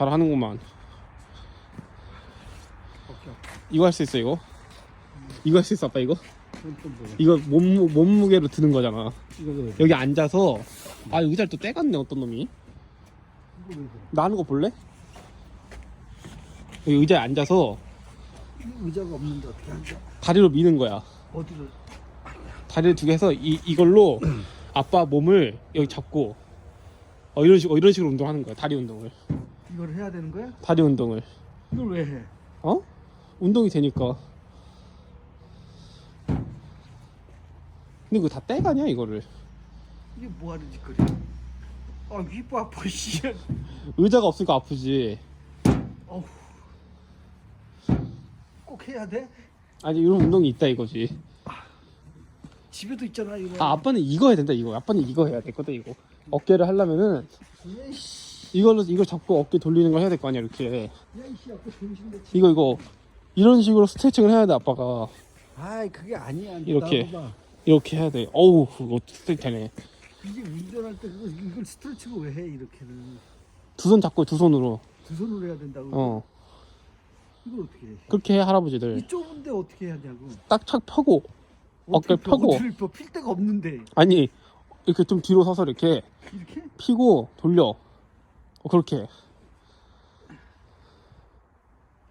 잘 하는구만. 오케이. 이거 할 수 있어 이거? 이거 할 수 있어 아빠 이거? 이거 몸 몸무게로 드는 거잖아. 여기 앉아서 아 의자를 또 떼갔네 어떤 놈이. 이거 왜? 나 하는 거 볼래? 여기 의자에 앉아서 의자가 없는데 어떻게 앉아? 다리로 미는 거야. 어디를? 다리를 두 개 해서 이 이걸로 아빠 몸을 여기 잡고 어 이런 식 어, 이런 식으로 운동하는 거야. 다리 운동을. 이걸 해야 되는 거야? 다리 운동을. 이걸 왜 해? 어? 운동이 되니까. 근데 그거 다 떼가냐 이거를? 이게 뭐 하는 짓거리야? 아 이뻐 아파 씨. 의자가 없으니까 아프지. 어우. 꼭 해야 돼? 아니 이런 운동이 있다 이거지. 집에도 있잖아 이거. 아 아빠는 이거 해야 된다 이거. 아빠는 이거 해야 되거든 이거. 어깨를 하려면은 야이씨. 이걸로 이걸 잡고 어깨 돌리는 걸 해야 될 거 아니야 이렇게. 이거 이거 이런 식으로 스트레칭을 해야 돼 아빠가 아이 그게 아니야. 이렇게. 나보다. 이렇게 해야 돼. 어우 그거 스트레칭 되네. 이게 운전할 때 그거 이걸 스트레칭을 왜 해 이렇게는? 두 손 잡고 두 손으로. 두 손으로 해야 된다고. 어 이걸 어떻게 해? 그렇게 해 할아버지들. 이 좁은데 어떻게 해야 하냐고. 딱착 펴고 어깨 펴고. 어디를 펴? 필 데가 없는데 아니 이렇게 좀 뒤로 서서 이렇게 이렇게? 피고 돌려. 어, 그렇게.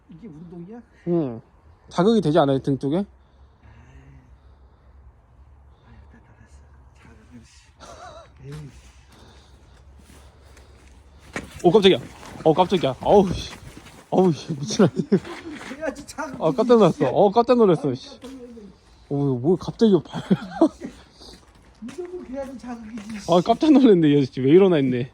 이게 운동이야? 응. 자극이 되지 않아요 등 쪽에? 오 깜짝이야. 어 깜짝이야. 어우 씨. 어우 씨 미친 아이. 해야지 자극. 아 깜짝 놀랐어. 어 깜짝 놀랐어. 씨. 어뭐 갑자기 발. 이 정도 해야지 자극이지. 아 깜짝 놀랐네. 얘 진짜 왜 일어나 있네.